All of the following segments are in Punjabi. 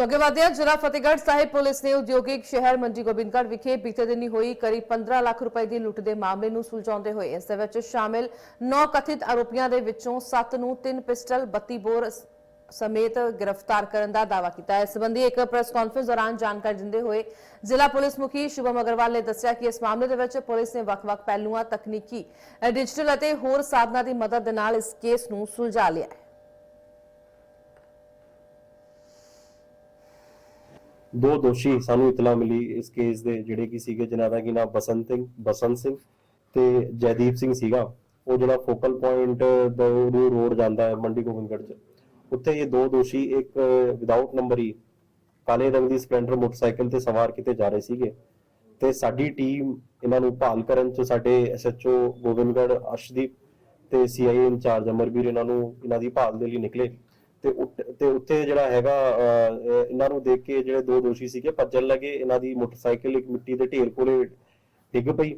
ਸੋ ਅੱਗੇ ਵਧਦੇ ਜ਼ਿਲ੍ਹਾ ਫਤਿਹਗੜ੍ਹ ਸਾਹਿਬ ਪੁਲਿਸ ਨੇ ਉਦਯੋਗਿਕ ਸ਼ਹਿਰ ਮੰਜੀ ਗੋਬਿੰਦਗੜ੍ਹ ਵਿਖੇ ਬੀਤੇ ਦਿਨੀ ਹੋਈ ਕਰੀਬ 15 ਲੱਖ ਰੁਪਏ ਦੀ ਲੁੱਟ ਦੇ ਮਾਮਲੇ ਨੂੰ ਸੁਲਝਾਉਂਦੇ ਹੋਏ ਇਸ ਦੇ ਵਿੱਚ ਸ਼ਾਮਿਲ 9 ਕਥਿਤ ਆਰੋਪੀਆਂ ਦੇ ਵਿੱਚੋਂ 7 ਨੂੰ 3 ਪਿਸਟਲ 32 ਬੋਰ ਸਮੇਤ ਗ੍ਰਿਫਤਾਰ ਕਰਨ ਦਾ ਦਾਅਵਾ ਕੀਤਾ ਹੈ। ਇਸ ਸੰਬੰਧੀ ਇੱਕ ਪ੍ਰੈਸ ਕਾਨਫਰੰਸ ਦੌਰਾਨ ਜਾਣਕਾਰੀ ਦਿੰਦੇ ਹੋਏ ਜ਼ਿਲ੍ਹਾ ਪੁਲਿਸ ਮੁਖੀ ਸ਼ੁਭਮ ਅਗਰਵਾਲ ਨੇ ਦੱਸਿਆ ਕਿ ਇਸ ਮਾਮਲੇ ਦੇ ਵਿੱਚ ਪੁਲਿਸ ਨੇ ਵੱਖ-ਵੱਖ ਪਹਿਲੂਆਂ, ਤਕਨੀਕੀ ਡਿਜੀਟਲ ਅਤੇ ਹੋਰ ਸਾਧਨਾਂ ਦੀ ਮਦਦ ਦੇ ਨਾਲ ਇਸ ਕੇਸ ਨੂੰ ਸੁਲਝਾ ਲਿਆ ਹੈ। ਦੋ ਦੋਸ਼ੀ ਸਾਨੂੰ ਇਤਲਾ ਮਿਲੀ ਇਸ ਕੇਸ ਦੇ, ਜਿਹੜੇ ਕਿ ਸੀਗੇ ਜਿਨ੍ਹਾਂ ਦਾ ਕਿ ਨਾਮ ਬਸੰਤ ਸਿੰਘ ਬਸੰਤ ਸਿੰਘ ਤੇ ਜੈਦੀਪ ਸਿੰਘ ਸੀਗਾ। ਉਹ ਜਿਹੜਾ ਫੋਕਲ ਪੁਆਇੰਟ ਦਾ ਰੋਡ ਜਾਂਦਾ ਹੈ ਮੰਡੀ ਗੋਬਿੰਦਗੜ੍ਹ ਚ। ਉੱਥੇ ਇਹ ਦੋ ਦੋਸ਼ੀ, ਇੱਕ ਵਿਦਆਊਟ ਨੰਬਰੀ ਕਾਲੇ ਰੰਗ ਦੀ ਸਪਲੈਂਡਰ ਮੋਟਰਸਾਈਕਲ ਤੇ ਸਵਾਰ ਕਿਤੇ ਜਾ ਰਹੇ ਸੀਗੇ ਤੇ ਸਾਡੀ ਟੀਮ ਇਹਨਾਂ ਨੂੰ ਭਾਲ ਕਰਨ ਚ ਸਾਡੇ ਐਸਐਚਓ ਗੋਬਿੰਦਗੜ੍ਹ, ਅਰਸ਼ਦੀਪ ਤੇ ਸੀਆਈਏ ਇੰਚਾਰਜ ਅਮਰਵੀਰ ਇਹਨਾਂ ਨੂੰ ਇਹਨਾਂ ਦੀ ਭਾਲ ਦੇ ਲਈ ਨਿਕਲੇ। ਤੇ ਉੱਟ- ਤੇ ਉੱਥੇ ਜਿਹੜਾ ਹੈਗਾ ਇਹਨਾਂ ਨੂੰ ਦੇਖ ਕੇ ਜਿਹੜੇ ਦੋ ਦੋਸ਼ੀ ਸੀਗੇ, ਭੱਜਣ ਲੱਗੇ। ਇਹਨਾਂ ਦੀ ਮੋਟਰਸਾਈਕਲ ਇੱਕ ਮਿੱਟੀ ਦੇ ਢੇਰ ਕੋਲੇ ਡਿੱਗ ਪਈ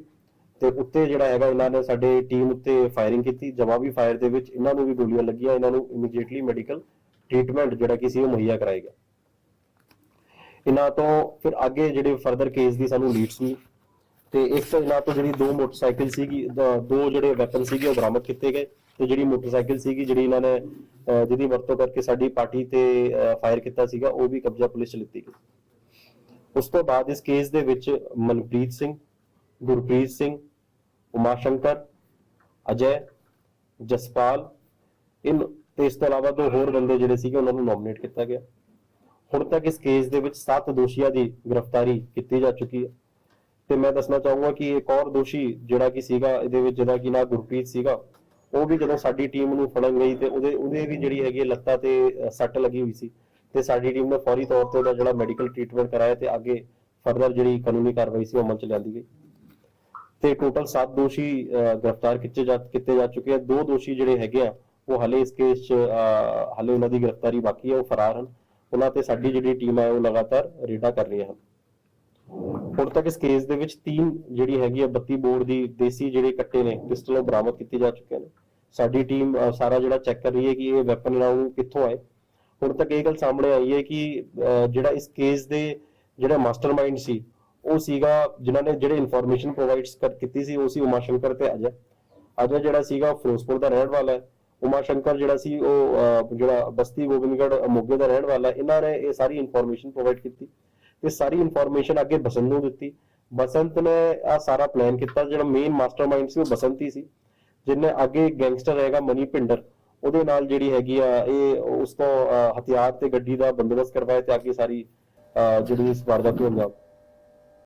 ਤੇ ਉੱਤੇ ਜਿਹੜਾ ਹੈਗਾ, ਇਹਨਾਂ ਨੇ ਸਾਡੇ ਟੀਮ ਉੱਤੇ ਫਾਇਰਿੰਗ ਕੀਤੀ। ਜਵਾਬੀ ਫਾਇਰ ਦੇ ਵਿੱਚ ਇਹਨਾਂ ਨੂੰ ਵੀ ਗੋਲੀਆਂ ਲੱਗੀਆਂ। ਇਹਨਾਂ ਨੂੰ ਇਮੀਡੀਏਟਲੀ ਮੈਡੀਕਲ ਟ੍ਰੀਟਮੈਂਟ ਜਿਹੜਾ ਕਿ ਸੀ, ਉਹ ਮੁਹੱਈਆ ਕਰਾਇਆ ਗਿਆ। ਇਹਨਾਂ ਤੋਂ ਫਿਰ ਅੱਗੇ ਜਿਹੜੇ ਫਰਦਰ ਕੇਸ ਦੀ ਸਾਨੂੰ ਲੀਡਸ ਮਿਲੀ। ਤੇ ਇੱਕ ਤਾਂ ਇਹਨਾਂ ਤੋਂ ਜਿਹੜੀ ਦੋ ਮੋਟਰਸਾਈਕਲ ਸੀਗੀ, ਦੋ ਜਿਹੜੇ ਵੈਪਨ ਸੀਗੇ, ਉਹ ਬਰਾਮਦ ਕੀਤੇ ਗਏ। ਤੇ ਜਿਹੜੀ ਮੋਟਰਸਾਈਕਲ ਸੀਗੀ, ਜਿਹੜੀ ਇਹਨਾਂ ਨੇ ਜਿਹਦੀ ਵਰਤੋਂ ਕਰਕੇ ਸਾਡੀ ਪਾਰਟੀ ਤੇ ਫਾਇਰ ਕੀਤਾ ਸੀਗਾ, ਉਹ ਵੀ ਕਬਜ਼ਾ ਪੁਲਿਸ ਚ ਲਿੱਤੀ ਗਈ। ਉਸ ਤੋਂ ਬਾਅਦ ਇਸ ਕੇਸ ਦੇ ਵਿੱਚ ਮਨਪ੍ਰੀਤ ਸਿੰਘ, ਗੁਰਪ੍ਰੀਤ ਸਿੰਘ ਉਮਾ ਸ਼ੰਕਰ ਅਜੈ, ਜਸਪਾਲ, ਇਨ, ਤੇ ਇਸ ਤੋਂ ਇਲਾਵਾ ਦੋ ਹੋਰ ਬੰਦੇ ਜਿਹੜੇ ਸੀਗੇ, ਉਹਨਾਂ ਨੂੰ ਨੋਮੀਨੇਟ ਕੀਤਾ ਗਿਆ। ਹੁਣ ਤੱਕ ਇਸ ਕੇਸ ਦੇ ਵਿੱਚ 7 ਦੋਸ਼ੀਆਂ ਦੀ ਗ੍ਰਿਫਤਾਰੀ ਕੀਤੀ ਜਾ ਚੁੱਕੀ ਹੈ। ਤੇ ਮੈਂ ਦੱਸਣਾ ਚਾਹੂੰਗਾ ਕਿ ਇੱਕ ਹੋਰ ਦੋਸ਼ੀ ਜਿਹੜਾ ਕਿ ਸੀਗਾ, ਇਹਦੇ ਵਿੱਚ ਜਿਹਦਾ ਕਿ ਨਾ ਗੁਰਪ੍ਰੀਤ ਸੀਗਾ ਉਹ ਵੀ ਜਦੋਂ ਸਾਡੀ ਟੀਮ ਨੂੰ ਫੜਨ ਗਈ ਤੇ ਉਹਦੇ ਉਹਦੇ ਵੀ ਜਿਹੜੀ ਹੈਗੀ ਲੱਤਾਂ ਤੇ ਸੱਟ ਲੱਗੀ ਹੋਈ ਸੀ ਤੇ ਸਾਡੀ ਟੀਮ ਨੇ ਫੌਰੀ ਤੌਰ ਤੇ ਉਹਦਾ ਜਿਹੜਾ ਮੈਡੀਕਲ ਟ੍ਰੀਟਮੈਂਟ ਕਰਾਇਆ ਤੇ ਅੱਗੇ ਫਰਦਰ ਜਿਹੜੀ ਕਾਨੂੰਨੀ ਕਾਰਵਾਈ ਸੀ ਉਹ ਅਮਲ ਚ ਲਿਆਂਦੀ ਗਈ। ਤੇ ਟੋਟਲ 7 ਦੋਸ਼ੀ ਗ੍ਰਿਫਤਾਰ ਕੀਤੇ ਜਾ ਕੀਤੇ ਜਾ ਚੁੱਕੇ ਆ। ਦੋ ਦੋਸ਼ੀ ਜਿਹੜੇ ਹੈਗੇ ਆ, ਉਹ ਹਲੇ ਇਸ ਕੇਸ 'ਚ ਹਲੇ ਉਹਨਾਂ ਦੀ ਗ੍ਰਿਫਤਾਰੀ ਬਾਕੀ ਹੈ ਉਹ ਫਰਾਰ ਹਨ। ਉਹਨਾਂ ਤੇ ਸਾਡੀ ਜਿਹੜੀ ਟੀਮ ਹੈ ਉਹ ਲਗਾਤਾਰ ਰੇਡਾਂ ਕਰ ਰਹੀਆਂ ਹਨ। ਹੁਣ ਤੱਕ ਇਸ ਕੇਸ ਦੇ ਵਿੱਚ ਤਿੰਨ ਜਿਹੜੀ ਹੈਗੀ ਆ 32 ਬੋਰ ਦੀ ਦੇਸੀ ਜਿਹੜੇ ਕੱਟੇ ਨੇ, ਪਿਸਟਲ ਬਰਾਮਦ ਕੀਤੇ ਜਾ ਚੁੱਕੇ ਨੇ। ਸਾਡੀ ਟੀਮ ਸਾਰਾ ਜਿਹੜਾ ਚੈੱਕ ਕਰ ਰਹੀ ਹੈ ਕਿ ਇਹ ਵੈਪਨ ਇਹਨਾਂ ਨੂੰ ਕਿੱਥੋਂ ਆਏ। ਹੁਣ ਤੱਕ ਇਹ ਗੱਲ ਸਾਹਮਣੇ ਆਈ ਹੈ ਕਿ ਜਿਹੜਾ ਇਸ ਕੇਸ ਦੇ ਜਿਹੜਾ ਮਾਸਟਰਮਾਈਂਡ ਸੀ, ਉਹ ਸੀਗਾ ਜਿਨ੍ਹਾਂ ਨੇ ਜਿਹੜੇ ਇਨਫੋਰਮੇਸ਼ਨ ਪ੍ਰੋਵਾਈਡਸ ਕਰ, ਕੀਤੀ ਸੀ, ਉਹ ਸੀ ਉਮਾ ਸ਼ੰਕਰ ਤੇ ਅਜੈ। ਅਜੈ ਜਿਹੜਾ ਸੀਗਾ ਫਿਰੋਜ਼ਪੁਰ ਦਾ ਰਹਿਣ ਵਾਲਾ ਹੈ। ਉਮਾ ਸ਼ੰਕਰ ਜਿਹੜਾ ਸੀ, ਉਹ ਜਿਹੜਾ ਬਸਤੀ ਗੋਬਿੰਦਗੜ੍ਹ, ਮੋਗੇ ਦਾ ਰਹਿਣ ਵਾਲਾ ਇਹਨਾਂ ਨੇ ਇਹ ਸਾਰੀ ਇਨਫੋਰਮੇਸ਼ਨ ਪ੍ਰੋਵਾਈਡ ਕੀਤੀ ਤੇ ਸਾਰੀ ਇਨਫੋਰਮੇਸ਼ਨ ਅੱਗੇ ਬਸੰਤ ਨੂੰ ਦਿੱਤੀ। ਬਸੰਤ ਨੇ ਆ ਸਾਰਾ ਪਲਾਨ ਕੀਤਾ, ਜਿਹੜਾ ਮੇਨ ਮਾਸਟਰਮਾਈਂਡ ਸੀ, ਉਹ ਬਸੰਤ ਹੀ ਸੀ। ਜਿਹਨੇ ਅੱਗੇ ਗੈਂਗਸਟਰ ਹੈਗਾ ਮਨੀ ਪਿੰਡਰ ਉਹਦੇ ਨਾਲ ਜਿਹੜੀ ਹੈਗੀ ਆ ਇਹ ਉਸ ਤੋਂ ਹਥਿਆਰ ਤੇ ਗੱਡੀ ਦਾ ਬੰਦੋਬਸਤ ਕਰਵਾਇਆ ਤੇ ਅੱਗੇ ਸਾਰੀ ਅ, ਜਿਹੜੀ ਇਸ ਵਾਰਦਾਤ ਨੂੰ ਅੰਜਾਮ